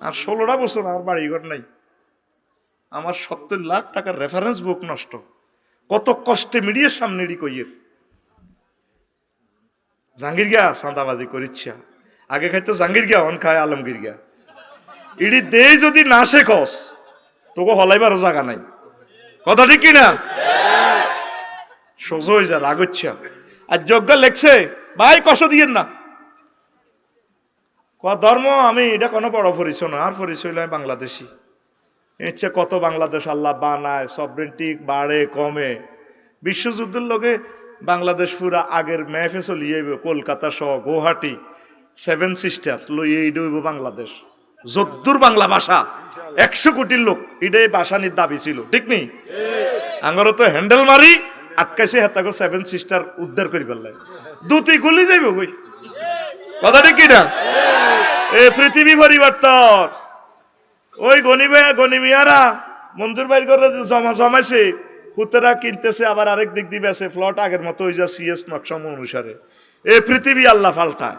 আর ষোলোটা বছর আর বাড়িঘর নাই। আমার সত্তর লাখ টাকার রেফারেন্স বুক নষ্ট। কত কষ্টে মিডিয়ার সামনে কইয়ের। জাহাঙ্গীর গিয়া সাঁদাবাজি করিচ্ছা আগে খাইতো জাহাঙ্গীর গিয়া অন খায় আলমগীর গিয়া ইডি দে যদি না শেখস, তোকে হলাইবারও জায়গা নাই। কথা ঠিক কিনা? সোজো হয়ে যা রাগচ্ছা আর যজ্ঞ লেখছে, ভাই কষ্ট দিয়েন না। ক ধর্ম আমি এটা কোনো বড় পরিচয় না আর পরিচয় নয় বাংলাদেশি। ইচ্ছে কত বাংলাদেশ আল্লাহ বানায় সবরেন্টি বাড়ে কমে। বিশ্বযুদ্ধের লোকে বাংলাদেশ পুরা আগের মেফে চলিয়ে কলকাতা সহ গুয়াহাটি। সেভেন সিস্টার লই এই ডইব বাংলাদেশ। যদ্দুর বাংলা ভাষা। একশো কোটির লোক এটাই ভাষা নির দাবি ছিল ঠিক নেই আঙ্গরও তো হ্যান্ডেল মারি আটকাইছে হেতাগো সেভেন সিস্টার উদ্ধার করি পারলে দুটি গুলি যাইব কই? কথা ঠিক কিনা এ পৃথিবী পরিবর্তন। ওই গনিবে গনিমিয়ারা মঞ্জুর বাইর করে জমা জমাইছে পুতেরা কিনতেছে, আবার আরেক দিক দিয়ে বেছে ফ্লট আগের মতো ওই যা সিএস নকশা অনুসারে। এ পৃথিবী আল্লাহ পাল্টায়।